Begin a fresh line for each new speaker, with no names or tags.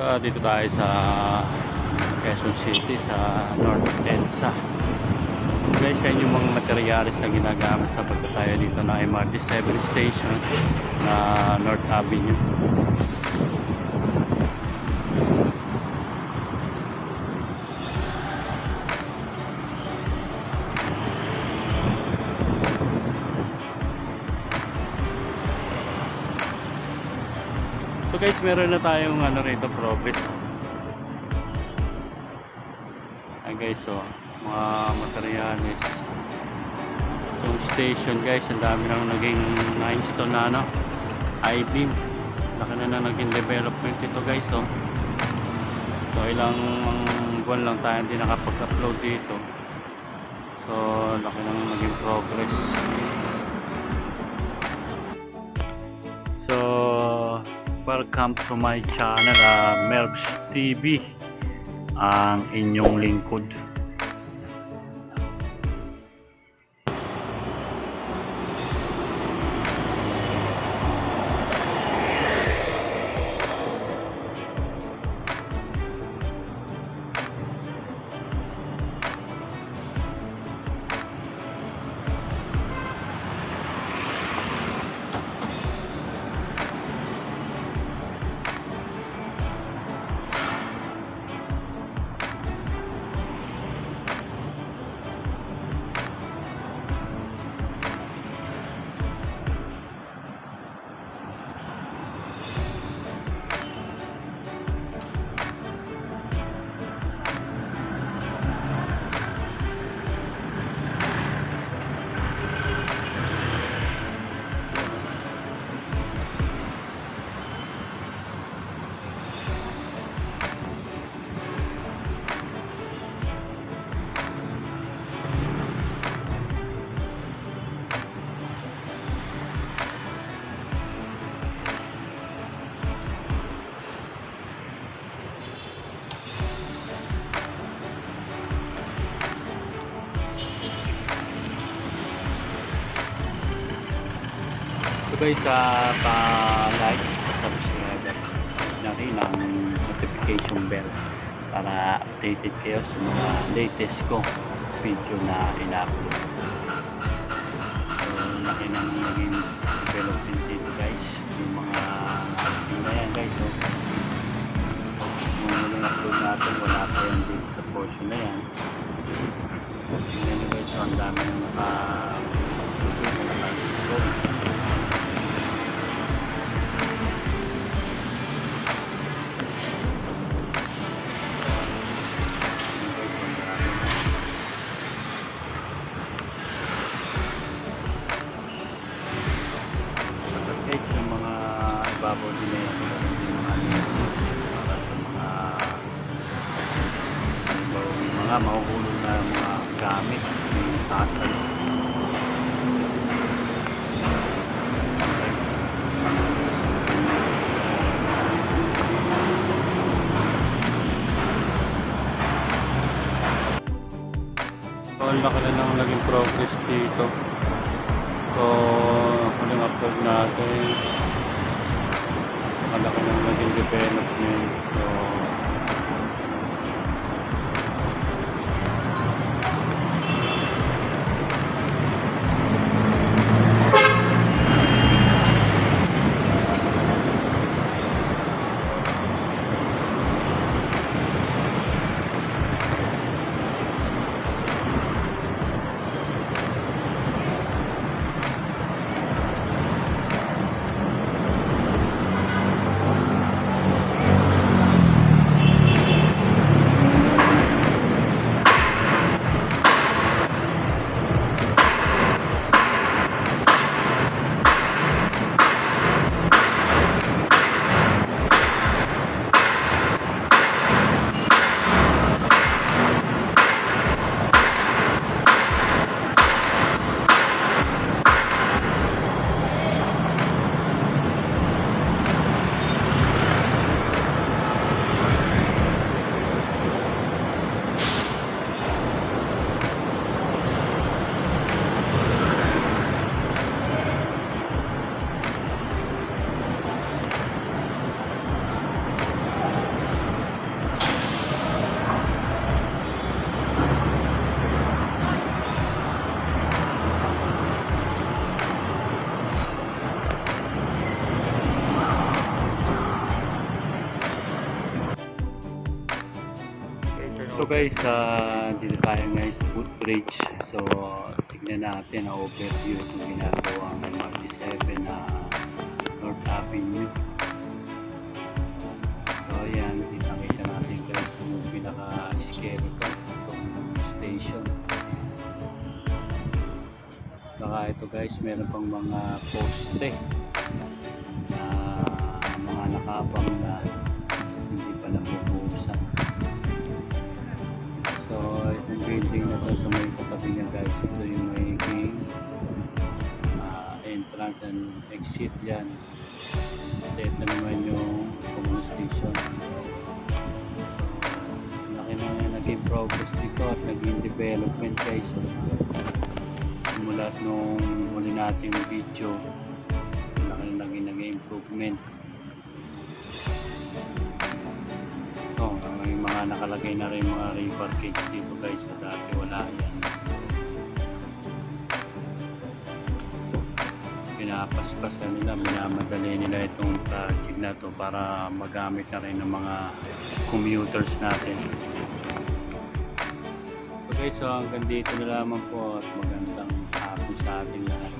Uh, dito tayo sa Quezon City sa North EDSA. Guys, yan yung mga materialis na ginagamit sa pagkataya dito ng MRT 7 station na North Avenue. Guys, meron na tayong ano rito progress. Ay guys, so mga materialis. Yung station guys, ang dami nang naging limestone na ano, I-beam. Laki na na naging development ito guys, so. So ilang buwan lang tayo hindi nakapag-upload dito. So laki nang naging progress. Welcome to my channel, uh, Merbs TV. Ang inyong lingkod. So guys, sa pa-like, pa-subscribers na rin ang notification bell para updated kayo sa mga latest ko video na ina-upload. So, laki nang naging development dito guys. Yung mga nakating na yan guys. So, yung muling upload natin, wala pa yan dito sa portion na yan. Tingnan nyo guys, so, ang dami nang naka mga mahuhulog na mga gamit, may sasal. So, ang laki na nang naging progress dito. So, huling upload natin. Malaki nang naging development. So, guys, ah, dito tayo ngayon sa footbridge. So, tignan natin ang overview kung ginagawa ng MRT7 na North Avenue. So, ayan, kita-kita natin guys yung pinaka-skeleton ng station. Baka ito guys, meron pang mga poste na mga nakabang na building na to sa may katabi niya guys, ito yung magiging ah, entrance and exit yan. At ito naman yung common station. Laki na naging progress dito at naging development guys. So, simula nung huli natin yung video, laki na naging naging improvement. Mga nakalagay na rin mga river cage dito guys. So, dati wala yan. Pinapaspas na nila, minamadali nila itong project na to para magamit na rin ng mga commuters natin. Guys, so hanggang dito na lamang po at magandang hapon sa ating lahat.